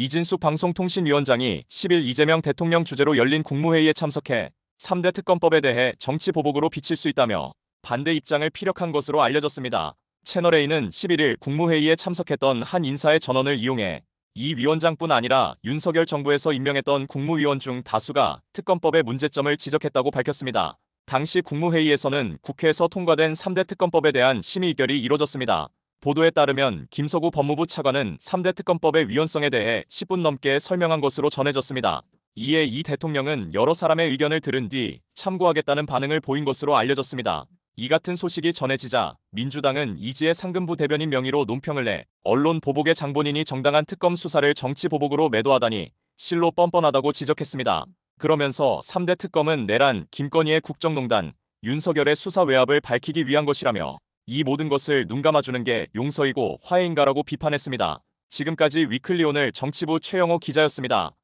이진숙 방송통신위원장이 10일 이재명 대통령 주재로 열린 국무회의에 참석해 3대 특검법에 대해 정치 보복으로 비칠 수 있다며 반대 입장을 피력한 것으로 알려졌습니다. 채널A는 11일 국무회의에 참석했던 한 인사의 전원을 이용해 이 위원장뿐 아니라 윤석열 정부에서 임명했던 국무위원 중 다수가 특검법의 문제점을 지적했다고 밝혔습니다. 당시 국무회의에서는 국회에서 통과된 3대 특검법에 대한 심의 의결이 이뤄졌습니다. 보도에 따르면 김서구 법무부 차관은 3대 특검법의 위헌성에 대해 10분 넘게 설명한 것으로 전해졌습니다. 이에 이 대통령은 여러 사람의 의견을 들은 뒤 참고하겠다는 반응을 보인 것으로 알려졌습니다. 이 같은 소식이 전해지자 민주당은 이지혜 상근부 대변인 명의로 논평을 내 언론 보복의 장본인이 정당한 특검 수사를 정치 보복으로 매도하다니 실로 뻔뻔하다고 지적했습니다. 그러면서 3대 특검은 내란, 김건희의 국정농단, 윤석열의 수사 외압을 밝히기 위한 것이라며 이 모든 것을 눈감아주는 게 용서이고 화해인가라고 비판했습니다. 지금까지 위클리오늘 정치부 최영호 기자였습니다.